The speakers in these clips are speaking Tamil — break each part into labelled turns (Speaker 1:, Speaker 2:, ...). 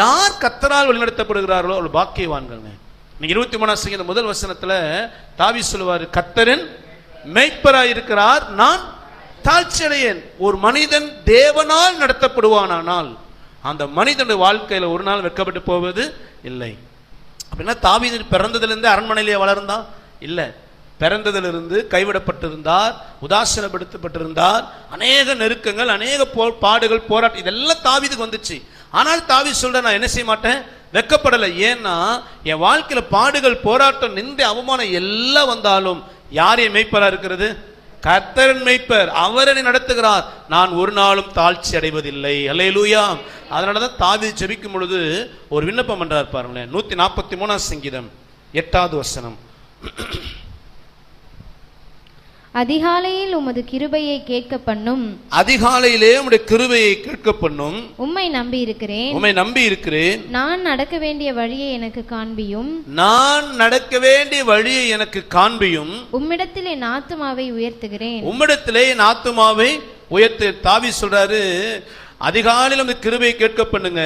Speaker 1: யார் கத்தரால் வழிநடத்தப்படுகிறார்களோ அவள் பாக்கியவான்கள் நீங்க இருபத்தி மூணாம் சங்கீதம் முதல் வசனத்துல தாவி சொல்லுவார் கத்தரின் மெய்ப்பராய் இருக்கிறார் நான் தாழ்ச்சியடையேன். ஒரு மனிதன் தேவனால் நடத்தப்படுவானானால் அந்த மனிதனுடைய வாழ்க்கையில ஒரு நாள் வெட்கப்பட்டு போவது இல்லை. அப்படின்னா தாவிதன் பிறந்ததிலிருந்து அரண்மனையிலேயே வளர்ந்தா? இல்லை. பிறந்ததிலிருந்து கைவிடப்பட்டிருந்தார் உதாசீனப்படுத்தப்பட்டிருந்தார் அநேக நெருக்கங்கள் அநேக போ பாடுகள் போராட்டம் இதெல்லாம் தாவிதுக்கு வந்துச்சு. ஆனால் தாவி சொல்ற நான் என்ன செய்ய மாட்டேன்? வெக்கப்படலை ஏன்னா என் வாழ்க்கையில் பாடுகள் போராட்டம் நின்று அவமானம் எல்லாம் வந்தாலும் யார் என் மெய்ப்பரா இருக்கிறது? கர்த்தரன் மெய்ப்பர். அவர் என்னை நடத்துகிறார். நான் ஒரு நாளும் தாழ்ச்சி அடைவதில்லை. அலையலூயா அதனால தான் தாவி ஜெபிக்கும் பொழுது ஒரு விண்ணப்பம் பண்றார் பாருங்களேன். நூத்தி நாற்பத்தி மூணாம் சங்கீதம் எட்டாவது வசனம்.
Speaker 2: அதிகாலையில் உமது கிருபையை கேட்க பண்ணும்
Speaker 1: அதிகாலையிலே உம்முடைய கிருபையை கேட்க பண்ணும்
Speaker 2: உம்மை நம்பி இருக்கிறேன்
Speaker 1: உம்மை நம்பி இருக்கிறேன்
Speaker 2: நான் நடக்க வேண்டிய வழியை எனக்கு காண்பியும்.
Speaker 1: நான் நடக்க வேண்டிய வழியை எனக்கு காண்பியும்.
Speaker 2: உம்மிடத்தில் என் ஆத்துமாவை உயர்த்துகிறேன்.
Speaker 1: உம்மிடத்திலே என் ஆத்துமாவை உயர்த்து. தாவி சொல்றாரு அதிகாலையில் அந்த கிருபையை கேட்க பண்ணுங்க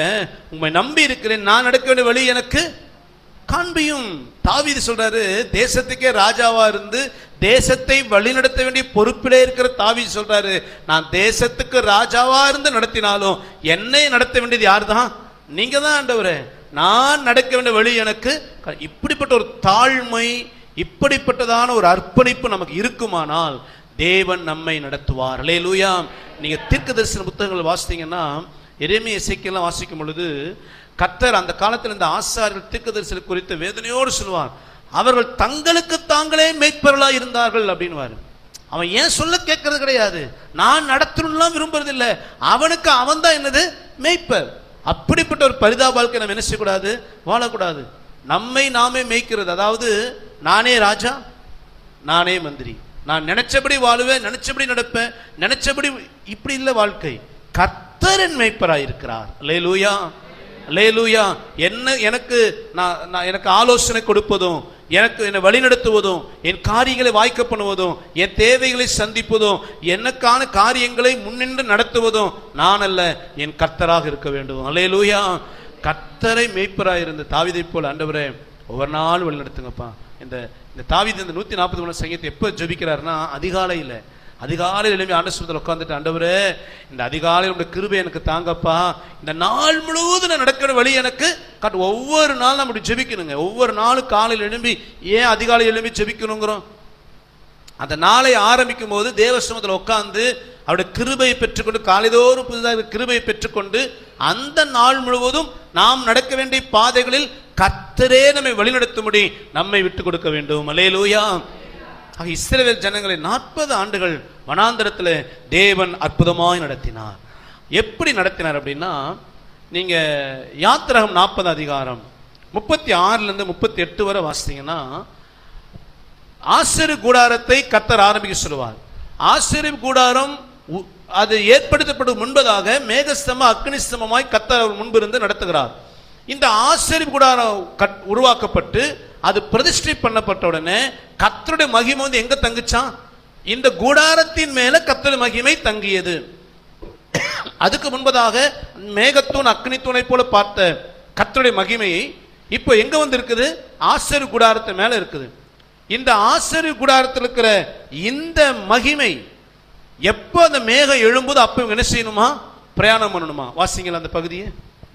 Speaker 1: உம்மை நம்பி இருக்கிறேன் நான் நடக்க வேண்டிய வழி எனக்கு காண்பியும். தாவீது சொல்றாரு தேசத்துக்கே ராஜாவா இருந்து தேசத்தை வழிநடத்த வேண்டிய பொறுப்பிலே இருக்கிற தாவி சொல்றாரு நான் தேசத்துக்கு ராஜாவா இருந்து நடத்தினாலும் என்னை நடத்த வேண்டியது யார்தான்? நீங்க தான் ஆண்டவரே. நான் நடக்க வேண்டிய வழி எனக்கு க- இப்படிப்பட்ட ஒரு தாழ்மை இப்படிப்பட்டதான ஒரு அர்ப்பணிப்பு நமக்கு இருக்குமானால் தேவன் நம்மை நடத்துவார். அல்லேலூயா நீங்க தீர்க்க தரிசன புத்தகங்கள் வாசித்தீங்கன்னா எரேமியா இசைக்கெல்லாம் வாசிக்கும் பொழுது கத்தர் அந்த காலத்தில் இந்த ஆசாரியர் தீர்க்க தரிசனம் குறித்து வேதனையோடு சொல்வார் அவர்கள் தங்களுக்கு தாங்களே மெய்ப்பொருளா இருந்தார்கள் அப்படின்னு அவன் ஏன் சொல்ல கேட்கறது கிடையாது. நான் நடத்தணும்லாம் விரும்புறதில்லை. அவனுக்கு அவன் தான் என்னது? மெய்ப்பர். அப்படிப்பட்ட ஒரு பரிதாப வாழ்க்கை நம்ம என்ன செய்யக்கூடாது? வாழக்கூடாது. நம்மை நாமே மேய்க்கிறது. அதாவது நானே ராஜா நானே மந்திரி. நான் நினைச்சபடி வாழுவேன் நினைச்சபடி நடப்பேன் நினைச்சபடி இப்படி இல்லை வாழ்க்கை. கர்த்தரின் லே இருக்கிறார். லே லூயா என்ன எனக்கு நான் நான் எனக்கு ஆலோசனை கொடுப்பதும் எனக்கு என்னை வழிநடத்துவதும் என் காரியங்களை வாய்க்க பண்ணுவதும் என் தேவைகளை சந்திப்பதும் எனக்கான காரியங்களை முன்னின்று நடத்துவதும் நான் அல்ல என் கர்த்தராக இருக்க வேண்டும். அல்லேலூயா. கர்த்தரை மெய்ப்பராக இருந்த தாவிதை போல் ஆண்டவரே ஒவ்வொரு நாள் வழிநடத்துங்கப்பா. இந்த இந்த தாவித இந்த நூற்றி நாற்பது மூணு சங்கீதத்தை எப்போ ஜபிக்கிறாருன்னா அதிகாலையில். அதிகாலையில் எழுப்பி ஆண்டஸ்வரத்தில் உட்காந்துட்டு ஆண்டவரே இந்த அதிகாலையில் உடைய கிருபை எனக்கு தாங்கப்பா. இந்த நாள் முழுவதும் நான் நடக்கிற வழி எனக்கு கட் ஒவ்வொரு நாள் நம்ம இப்படி ஜெபிக்கணுங்க. ஒவ்வொரு நாளும் காலையில் எழும்பி ஏன் அதிகாலை எழும்பி ஜெபிக்கணுங்கிறோம்? அந்த நாளை ஆரம்பிக்கும் போது தேவசமத்தில் உட்காந்து அவருடைய கிருபையை பெற்றுக்கொண்டு காலைதோறும் புதிதாக கிருபையை பெற்றுக்கொண்டு அந்த நாள் முழுவதும் நாம் நடக்க வேண்டிய பாதைகளில் கத்தரே நம்மை வழிநடத்தும்படி நம்மை விட்டு கொடுக்க வேண்டும். அலே லூயா இஸ்ரேல் ஜனங்களை நாற்பது ஆண்டுகள் வனாந்தரத்தில் தேவன் அற்புதமாய் நடத்தினார். எப்படி நடத்தினார் அப்படின்னா நீங்க யாத்திரகம் நாற்பது அதிகாரம் முப்பத்தி ஆறுலேருந்து முப்பத்தி எட்டு வரை வாசித்தீங்கன்னா ஆசிரியர் கூடாரத்தை கத்தர் ஆரம்பிக்க சொல்லுவார். ஆசிரியர் கூடாரம் உ- அது ஏற்படுத்தப்படும் முன்பதாக மேகஸ்தம அக்னிஸ்தமமாய் கத்தர் அவர் முன்பிருந்து நடத்துகிறார். இந்த ஆசிரியர் கூடாரம் கட்- உருவாக்கப்பட்டு அது பிரதிஷ்டை பண்ணப்பட்ட உடனே கத்தருடைய மகிமை வந்து எங்க தங்குச்சான்? இந்த கூடாரத்தின் மேல கத்தருடைய மகிமை தங்கியது. அதுக்கு முன்பதாக மேகத்தூண் அக்னி தூணை போல பார்த்த கத்தருடைய மகிமையை இப்போ எங்க வந்து இருக்குது ஆசரு கூடாரத்து மேல இருக்குது. இந்த ஆசரு கூடாரத்தில் இருக்கிற இந்த மகிமை எப்போ அந்த மேகம் எழும்போது அப்போ என்ன செய்யணுமா? பிரயாணம் பண்ணணுமா? வாசிங்களா அந்த பகுதியை.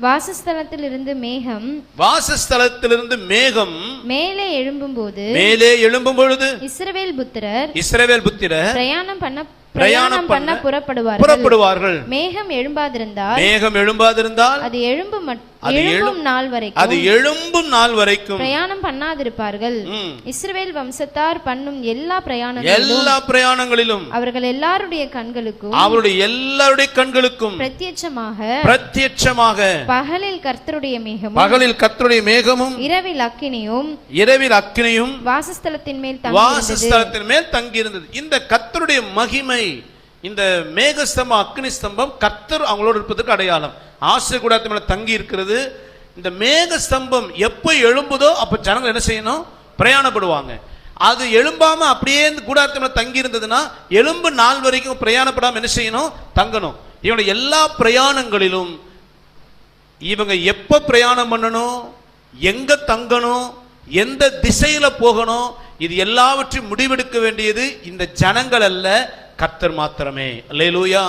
Speaker 2: வாசஸ்தலத்தில் இருந்து மேகம்
Speaker 1: வாசஸ்தலத்திலிருந்து மேகம்
Speaker 2: மேலே எழும்பும்போது
Speaker 1: மேலே எழும்பும் பொழுது
Speaker 2: இஸ்ரவேல் புத்திரர்
Speaker 1: இஸ்ரவேல் புத்திரர்
Speaker 2: பிரயாணம் பண்ண
Speaker 1: பிரயாணம்
Speaker 2: பண்ண
Speaker 1: பண்ண
Speaker 2: புறப்படுவார்கள்.
Speaker 1: புறப்படுவார்கள்.
Speaker 2: மேகம் எழும்பாதிருந்தால்
Speaker 1: மேகம் எழும்பாதிருந்தால்
Speaker 2: அது எழும்பும் மட்-
Speaker 1: அது எழும்-
Speaker 2: எழும்பும் நாள்
Speaker 1: அது
Speaker 2: வரைக்கும்
Speaker 1: எழும்பும் நாள் வரைக்கும்.
Speaker 2: பிரயாணம் பண்ணாதிருப்பார்கள். இஸ்ரவேல் வம்சத்தார் பண்ணும் எல்லா பிரயாணங்களிலும்
Speaker 1: எல்லா பிரயாணங்களிலும்.
Speaker 2: அவர்கள் எல்லாருடைய கண்களுக்கும்
Speaker 1: அவருடைய எல்லாருடைய கண்களுக்கும்
Speaker 2: பிரத்யட்சமாக
Speaker 1: பிரத்யட்சமாக
Speaker 2: பகலில் கர்த்தருடைய மேகமும்
Speaker 1: பகலில் கர்த்தருடைய மேகமும்
Speaker 2: இரவில் அக்கினியும்
Speaker 1: இரவில் அக்கினியும்
Speaker 2: வாசஸ்தலத்தின் மேல் தங்கியிருந்தது.
Speaker 1: வாசஸ்தலத்தின் மேல் தங்கியிருந்தது. இந்த கர்த்தருடைய மகிமை இந்த மேகஸ்தம்பம் அக்னி ஸ்தம்பம் கர்த்தர் அவங்களோடு இருப்பதற்கு அடையாளம். ஆசிரிய கூடாரத்து தங்கி இருக்கிறது. இந்த மேக ஸ்தம்பம் எப்போ எழும்புதோ அப்போ ஜனங்கள் என்ன செய்யணும்? பிரயாணப்படுவாங்க. அது எழும்பாம அப்படியே இந்த கூடாரத்து மேலே தங்கி இருந்ததுன்னா எலும்பு நாள் வரைக்கும் பிரயாணப்படாமல் என்ன செய்யணும்? தங்கணும். இவனோட எல்லா பிரயாணங்களிலும் இவங்க எப்போ பிரயாணம் பண்ணணும்? எங்க தங்கணும்? எந்த திசையில போகணும்? இது எல்லாவற்றையும் முடிவெடுக்க வேண்டியது இந்த ஜனங்கள் அல்ல கர்த்தர் மாத்திரமே. அல்லேலூயா.